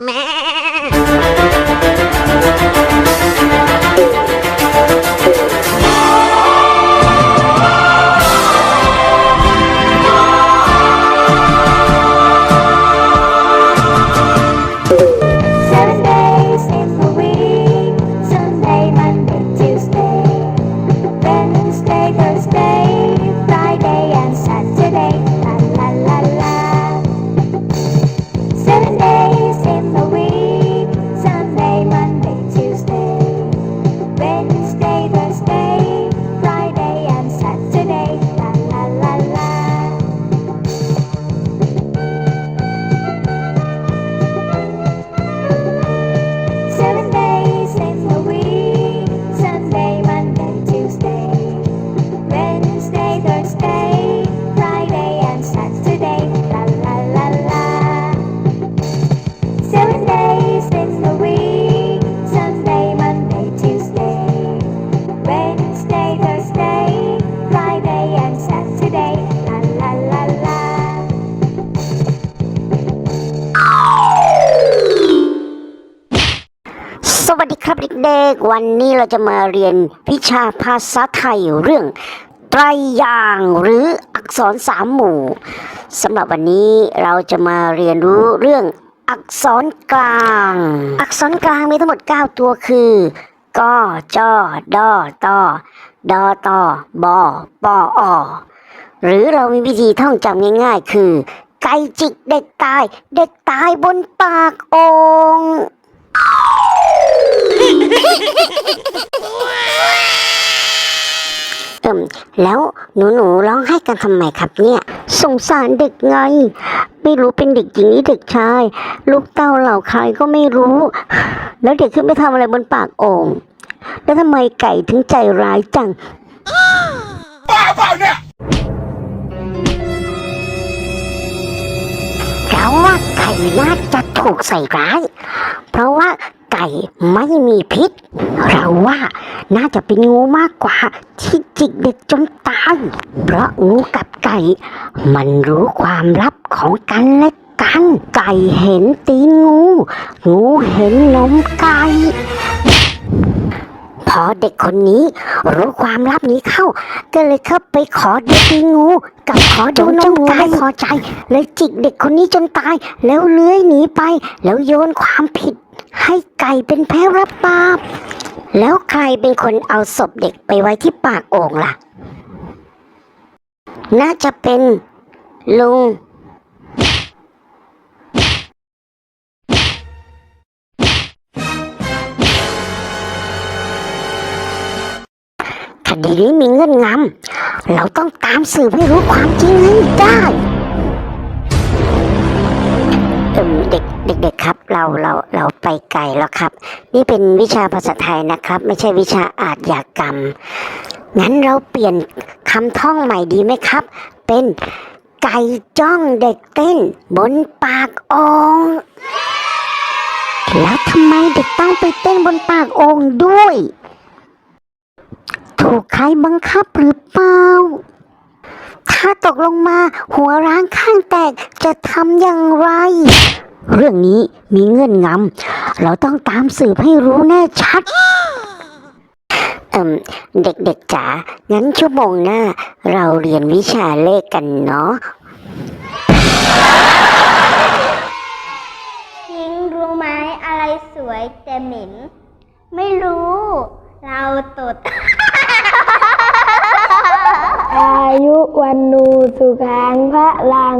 Meh. วัสดีครับเด็กๆวันนี้เราจะมาเรียนวิชาภาษาไทยเรื่องไตรยางหรืออักษรสามหมู่สำหรับวันนี้เราจะมาเรียนรู้เรื่องอักษรกลาง อักษรกลางมีทั้งหมด 9 ตัวคือกอจอดอตอดอตอบอปออหรือเรามีวิธีท่องจำง่าย ๆ คือ ไก่จิกเด็กตาย เด็กตายบนปากองค์ เอิมแล้วหนูหนูๆร้องไห้กันทำไมครับเนี่ย สงสารเด็กไง ไม่รู้เป็นเด็กหญิงหรือเด็กชาย ลูกเต้าเหล่าใครก็ไม่รู้ แล้วเด็กขึ้นไปทำอะไรบนปากโอ่งแล้วทำไมไก่ถึงใจร้ายจังเราว่าไก่น่าจะถูกใส่ร้ายเพราะ ว่าไก่ไม่มีพิษ เราว่าน่าจะเป็นงูมากกว่า ที่จิกเด็กจนตายเพราะงูกับไก่ มันรู้ความลับของกันและกันไก่เห็นตีนงู งูเห็นนมไก่พอเด็กคนนี้รู้ความลับนี้เข้า ก็เลยเข้าไปขอดูตีงู กับขอดูนมไก่ไม่พอใจ เลยจิกเด็กคนนี้จนตาย แล้วเลื้อยหนีไป แล้วโยนความผิด ให้ไก่เป็นแพ้รับบาปแล้วใครเป็นคนเอาศพเด็กไปไว้ที่ปากโอ่งล่ะ น่าจะเป็นลุงคดีนี้มีเงื่อนงำ เราต้องตามสืบให้รู้ความจริงให้ได้ เด็กเด็กๆครับเราเราเราไปไกลแล้วครับ นี่เป็นวิชาภาษาไทยนะครับ ไม่ใช่วิชาอาชญากรรม งั้นเราเปลี่ยนคำท่องใหม่ดีไหมครับ เป็นไก่จ้องเด็กเต้น บนปากองแล้วทำไมเด็กต้องไปเต้นบนปากองด้วย ถูกใครบังคับหรือเปล่า ถ้าตกลงมาหัวร้างข้างแตกจะทำอย่างไร เรื่องนี้มีเงื่อนงำเราต้องตามสืบให้รู้แน่ชัด เอิมเด็กๆจ๋างั้นชั่วโมงหน้า เราเรียนวิชาเลขกันเนาะพิงรู้ไหมอะไรสวยแต่เหม็น ไม่รู้ เราตด สุขังพระลัง